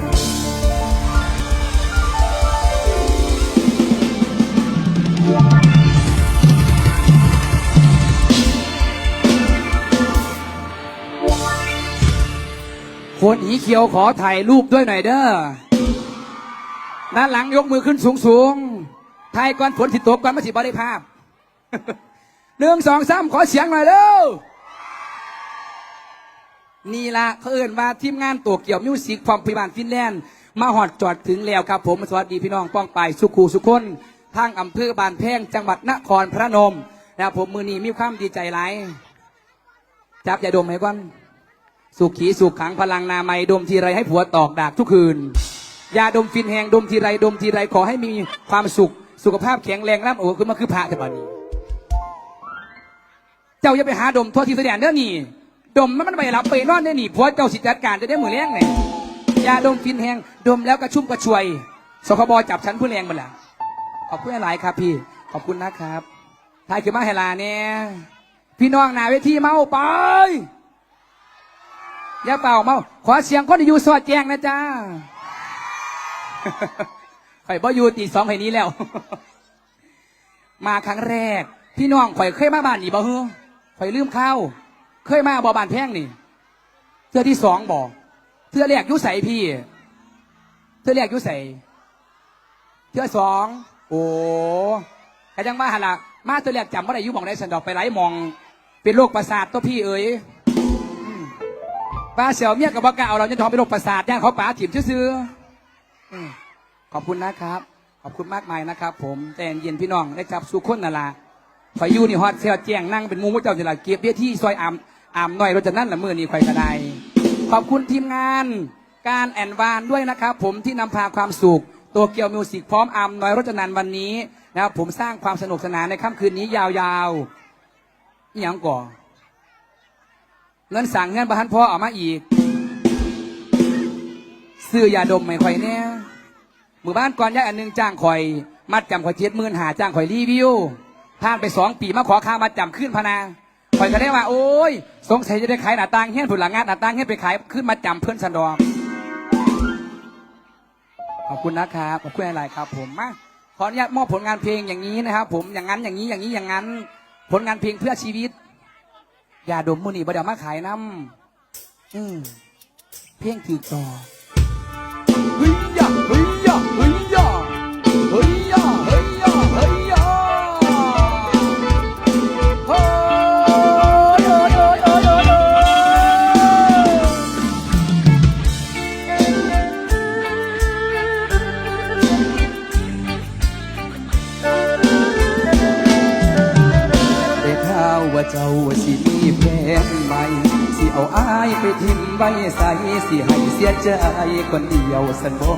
คนอีเขียวขอถ่ายรูปด้วยหน่อยเด้อด้านหลังยกมือขึ้นสูงสูงถ่ายก่อนฝนสิตกก่อนมาสิบริภาพหนึ่งสองสามขอเสียงหน่อยเร็ว นี่ละเขาเอื่นว่าทีมงานตัวเกี่ยวมิวสิกความพิบานฟินแลนด์มาหอดจอดถึงแล้วครับ ผมสวัสดีพี่น้องป้องไปสุขูสุขคนทางอำเภอบานแพงจังหวัดนครพระนมนะครับผมมือนี้มีความดีใจหลายจับยาดมให้ก่อนสุขีสุขขังพลังนาไมดมทีไรให้ผัวตอกดากทุกคืนยาดมฟินแหงดมทีไรดมทีไรขอให้มีความสุขสุขภาพแข็งแรงร่ำโอ้ขึ้นมาคือพระแต่บัดนี้ เจ้าอย่าไปหาดมทั่วที่แสดงเด้อนี่ ดมมันมันไปรับไปนอนได้อนี่ผัวเจ้าสิจัดการจะได้มือแรงไงยาดมฟินแหงดมแล้วกระชุ่มกระชวยสคบจับฉันผู้แรงมาละขอบคุณหลายครับพี่ ขอบคุณนะครับทายคือมาเฮลาเนี่ยพี่น้องนาเวทีเมาไปอย่าเป่าเมา ขอเสียงคนอยู่สอดแจ้งนะจ้าข่อยบ่อยู่ตีสองไห้นี้แล้ว มาครั้งแรก พี่น้องข่อยเคยมาบ้านนี่บ่เฮ้อข่อยลืมข้าว เคยมาบ่บ้านแพงนี่เทือที่สองบ่เทือแรกยุใสพี่เทือแรกยุใสเทือสองโอ้กยังมาหันละมาเทือแรกจำว่าได้อยุหมองได้สันดอกไปไล่มอง เป็นโรคประสาทตัวพี่เอ๋ยป้าเสี่ยวเมียกับบอกกาเอาเราจะทองไปโรคประสาทย่างเขาป๋าถิ่มซื้อๆขอบคุณนะครับ ขอบคุณมากมายนะครับ ผมแต่เย็นพี่น้องได้จับสุขคนน่ะละข่อยยู่นี่ฮอดเสียวแจ้งนั่งเป็นมูมุ้เจ้าจิละเก็บเบี้ยที่ซอยอาม อามหน่อยเราจะนั่นละมือนี่ข่อยกระไดขอบคุณทีมงานการแอนวานด้วยนะครับ ผมที่นำพาความสุขตัวเกียวมิวสิกพร้อมอามน้อยรจนันวันนี้นะครับผมสร้างความสนุกสนานในค่ำคืนนี้ยาวๆนี่ยังก่อเงินสั่งเงินประทันพ่อออกมาอีก ซื้อยาดมไม่ค่อยเนี่ยหมู่บ้านก่อนย้ายอันหนึงจ้างข่อย มัดจำข่อยเจ็ดหมื่นหาจ้างข่อยรีวิวผ่านไปสองปีมาขอค่ามัดจำขึ้นพนา ข่อยก็ได้ว่า โอ้ย สงสัยจะได้ขายหน้าต่างเฮี้ยนผุนหลังงานหน้าต่างเฮี้ยนไปขายขึ้นมาจำเพื่อนสันดอกขอบคุณนะครับขอบคุณอะไรครับ ผมมาขออนุญาตมอบผลงานเพลงอย่างนี้นะครับ ผมอย่างนั้นอย่างนี้อย่างนี้อย่างนั้น ผลงานเพลงเพื่อชีวิตยาดมมูนี่บ่เดี๋ยวมาขายน้ำอืมเพียงถือต่อ ว่าเจ้าสิมีแฟนใหม่สิเอาอายไปทิ้มใบใสสิให้เสียใจคนเดียวสันบ่